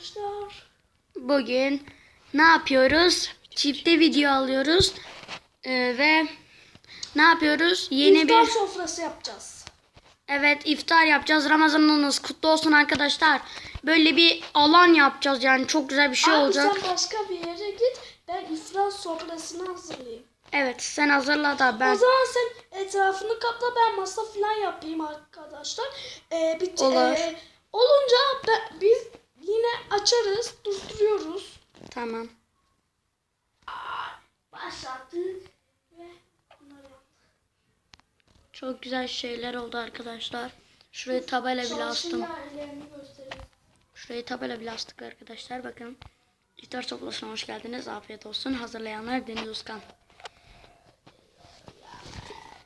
arkadaşlar. Bugün ne yapıyoruz? Çifte video alıyoruz. Ee, ve ne yapıyoruz? Yeni İftar bir sofrası yapacağız. evet iftar yapacağız. Ramazanınız kutlu olsun arkadaşlar. Böyle bir alan yapacağız yani çok güzel bir şey Abi olacak. sen başka bir yere git. Ben iftar sofrasını hazırlayayım. Evet sen hazırla da ben O zaman sen etrafını kapla ben masa falan yapayım arkadaşlar. Ee, bir, Olur. e, olunca ben- biz yine açarız, durduruyoruz. tamam. Başlattık ve bunları yaptık. Çok güzel şeyler oldu arkadaşlar. Şuraya tabela bile astım. Şuraya tabela bile astık arkadaşlar. Bakın. İftar sofrasına hoş geldiniz. Afiyet olsun. Hazırlayanlar Deniz Özkan.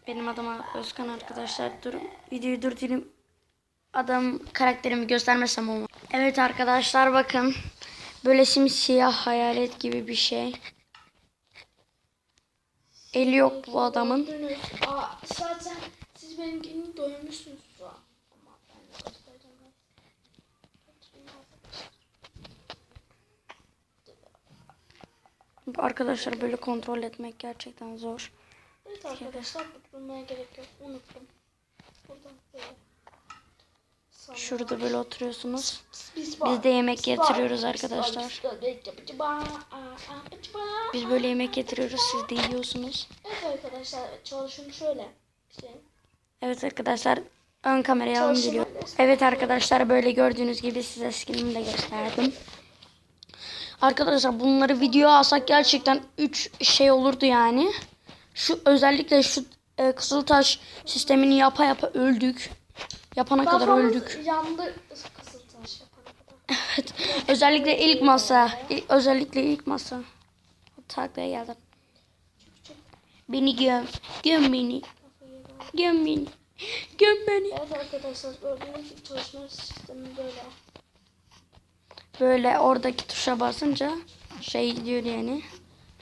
Benim adım Özkan arkadaşlar. Dur, videoyu durdurayım. Adam karakterimi göstermesem olmaz. Evet arkadaşlar bakın. Böyle simsiyah hayalet gibi bir şey. Eli yok bu adamın. Aa, zaten siz benimkini doymuşsunuz şu an. Arkadaşlar böyle kontrol etmek gerçekten zor. Evet arkadaşlar durmaya gerek yok. Unuttum. Buradan böyle. Şurada böyle oturuyorsunuz. Biz, de yemek getiriyoruz arkadaşlar. Biz böyle yemek getiriyoruz. Siz de yiyorsunuz. Evet arkadaşlar çalışın şöyle. Şey. Evet arkadaşlar ön kamerayı alın geliyor. Evet arkadaşlar böyle gördüğünüz gibi size skinimi de gösterdim. Arkadaşlar bunları video alsak gerçekten 3 şey olurdu yani. Şu özellikle şu e, Kızıltaş sistemini yapa yapa öldük. Yapana kadar Kafamız öldük. yandı kızıltaş yapana kadar. Evet. Özellikle ilk masa. Özellikle ilk masa. Taklaya geldim. Beni göm. Göm beni. Göm beni. Göm beni. Evet arkadaşlar gördüğünüz gibi çalışma sistemi böyle. Böyle oradaki tuşa basınca şey diyor yani.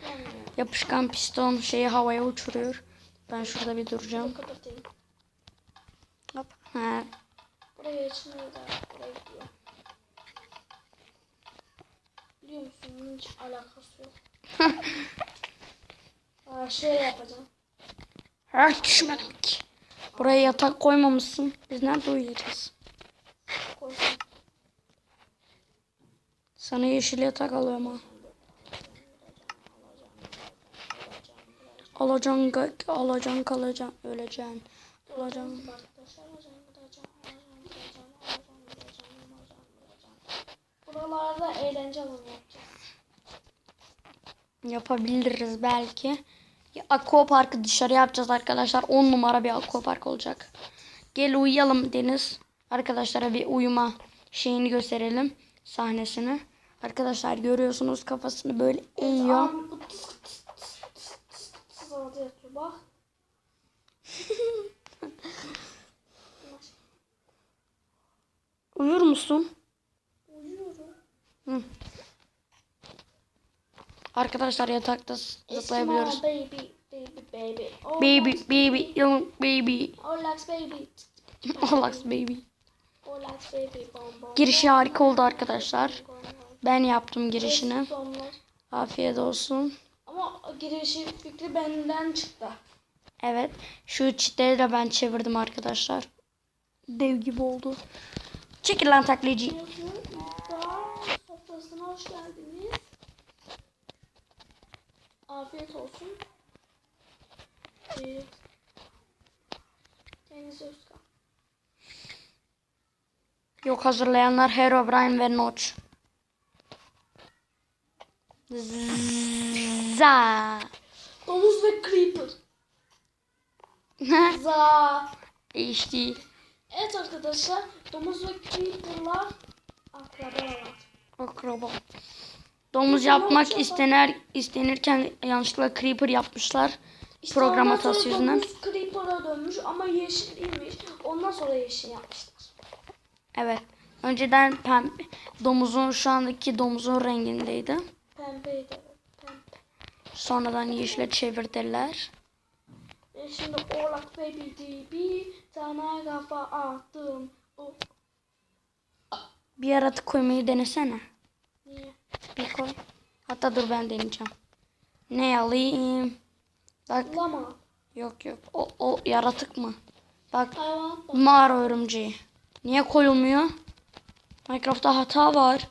Yani Yapışkan piston şeyi havaya uçuruyor. Ben şurada bir duracağım. kapatayım. Ha. Buraya içine de buraya gidiyor. Biliyor musun bunun hiç alakası yok. Aa, şöyle yapacağım. Ha düşmedim ki. Buraya yatak koymamışsın. Biz nerede uyuyacağız? Sana yeşil yatak alıyorum ha. Alacaksın, ga- alacaksın, kalacaksın, öleceksin. Alacaksın. Alacağım, alacağım, alacağım, alacağım, alacağım, alacağım, alacağım, alacağım. Buralarda eğlence alanı yapacağız. Yapabiliriz belki. Aquapark'ı dışarı yapacağız arkadaşlar. 10 numara bir aquapark olacak. Gel uyuyalım Deniz. Arkadaşlara bir uyuma şeyini gösterelim. Sahnesini. Arkadaşlar görüyorsunuz kafasını böyle eğiyor. Am- Uyur musun? Uyuyorum. Arkadaşlar yatakta zıplayabiliyoruz. Baby, baby, baby. Oh, Baby, baby, young baby. Olax baby. Relax baby. Olax baby. Bom bom. Girişi harika oldu arkadaşlar. Ben yaptım girişini. Afiyet olsun. Ama girişi fikri benden çıktı. Evet. Şu çitleri de ben çevirdim arkadaşlar. Dev gibi oldu. Çekil lan taklacı. Sofrasına hoş geldiniz. Afiyet olsun. Ee, Deniz Özkan. Yok hazırlayanlar Herobrine ve Notch. Za. Domuz ve Creeper. Za. işte Evet arkadaşlar. Domuz ve Creeper'lar akrabalar. akraba. Domuz yapmak istener istenirken yanlışlıkla creeper yapmışlar. İşte Program hatası yüzünden. Creeper'a dönmüş ama yeşil değilmiş. Ondan sonra yeşil yapmışlar. Evet. Önceden pembe domuzun şu andaki domuzun rengindeydi. Pembeydi. Pembe. Sonradan yeşile çevirdiler. E şimdi Oğlak Baby bir tane kafa attım. O Bir yaratık koymayı denesene. Bir koy. Hatta dur ben deneyeceğim. Ne alayım? Bak Lama. yok yok. O, o yaratık mı? Bak mağara örümceği. Niye koyulmuyor? Minecraft'ta hata var.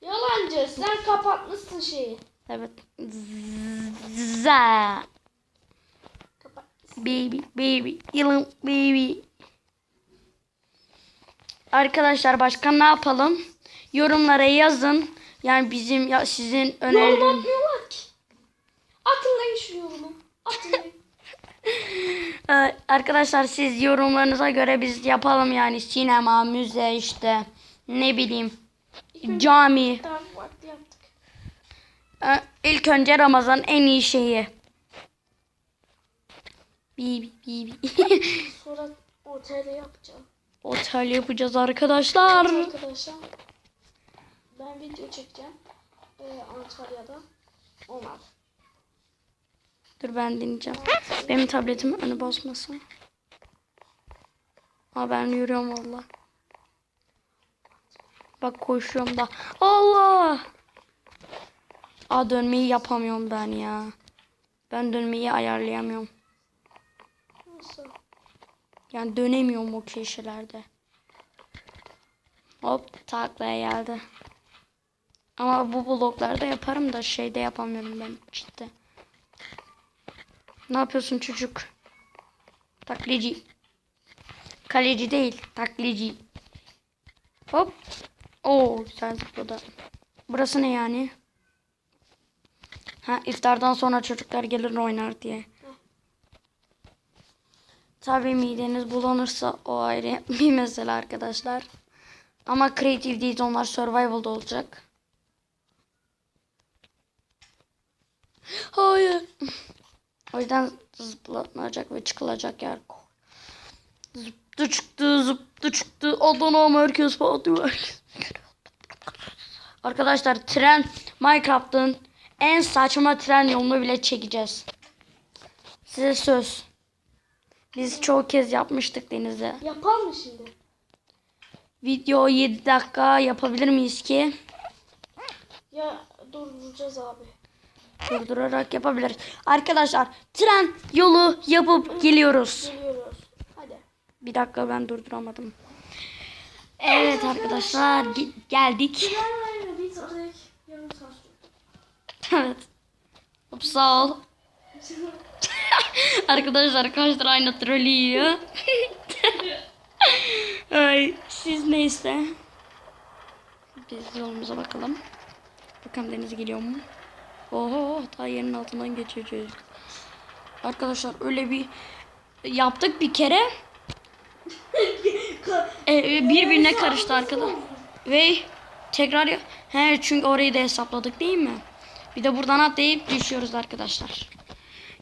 Yalancı. Sen kapatmışsın şeyi. Evet. Za. Baby, baby, yılın baby. Arkadaşlar başka ne yapalım? Yorumlara yazın. Yani bizim ya sizin Yorum önerileriniz. atmıyorlar ki. Atın şu yorumu. Atın. Ee, arkadaşlar siz yorumlarınıza göre biz yapalım yani sinema, müze işte ne bileyim cami. Yaptık. Ee, ilk önce Ramazan en iyi şeyi. Bibi bibi. Sonra otelde yapacağım. Otel yapacağız arkadaşlar. Arkadaşlar ben video çekeceğim. Ee, Antalya'da. Olmaz. Dur ben dinleyeceğim. Benim tabletim önü basmasın. Ha ben yürüyorum valla. Bak koşuyorum da. Allah! Aa dönmeyi yapamıyorum ben ya. Ben dönmeyi ayarlayamıyorum. Yani dönemiyorum o köşelerde. Hop taklaya geldi. Ama bu bloklarda yaparım da şeyde yapamıyorum ben cidden. Ne yapıyorsun çocuk? Taklacı. Kaleci değil, taklacı. Hop. Oo, güzel zıpladı. Burası ne yani? Ha, iftardan sonra çocuklar gelir oynar diye. Tabii mideniz bulanırsa o ayrı bir mesele arkadaşlar. Ama creative değil onlar survival'da olacak. Hayır. O yüzden zıplanacak ve çıkılacak yer. Zıptı çıktı zıptı çıktı. Adana merkez patlıyor. herkes. Arkadaşlar tren Minecraft'ın en saçma tren yolunu bile çekeceğiz. Size söz. Biz çoğu kez yapmıştık denizde. Yapar mı şimdi? Video 7 dakika yapabilir miyiz ki? Ya durduracağız abi. Durdurarak yapabiliriz. Arkadaşlar tren yolu yapıp geliyoruz. Geliyoruz. Hadi. Bir dakika ben durduramadım. Evet arkadaşlar ge- geldik. Evet. Sağ ol. Arkadaşlar kaçtır aynı trolü yiyor. Ay, siz neyse. Biz yolumuza bakalım. Bakalım deniz geliyor mu? Oho ta yerin altından geçeceğiz. Arkadaşlar öyle bir yaptık bir kere. E, birbirine karıştı arkadaş. Ve tekrar ya- he çünkü orayı da hesapladık değil mi? Bir de buradan atlayıp düşüyoruz arkadaşlar.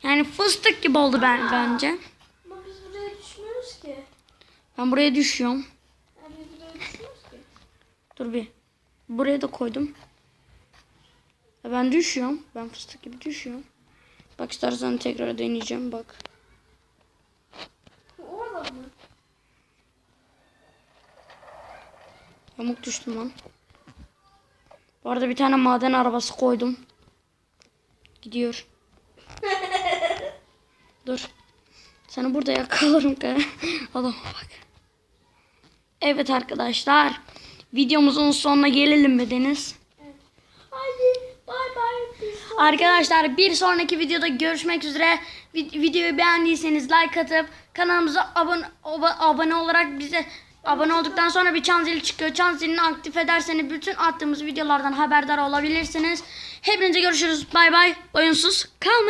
Yani fıstık gibi oldu ben bence. Ama biz buraya düşmüyoruz ki. Ben buraya düşüyorum. Ya biz buraya düşmüyoruz ki. Dur bir. Buraya da koydum. Ya Ben düşüyorum. Ben fıstık gibi düşüyorum. Bak istersen tekrar deneyeceğim bak. Orada mı? Yamuk düştüm lan. Bu arada bir tane maden arabası koydum. Gidiyor. Dur. Seni burada yakalarım ka. Adama bak. Evet arkadaşlar. Videomuzun sonuna gelelim mi Deniz? Hadi bay bay. Arkadaşlar bir sonraki videoda görüşmek üzere. Vi- Videoyu beğendiyseniz like atıp kanalımıza abone, abone olarak bize abone olduktan sonra bir çan zili çıkıyor. Çan zilini aktif ederseniz bütün attığımız videolardan haberdar olabilirsiniz. Hepinize görüşürüz. Bay bay. Oyunsuz kalmayın.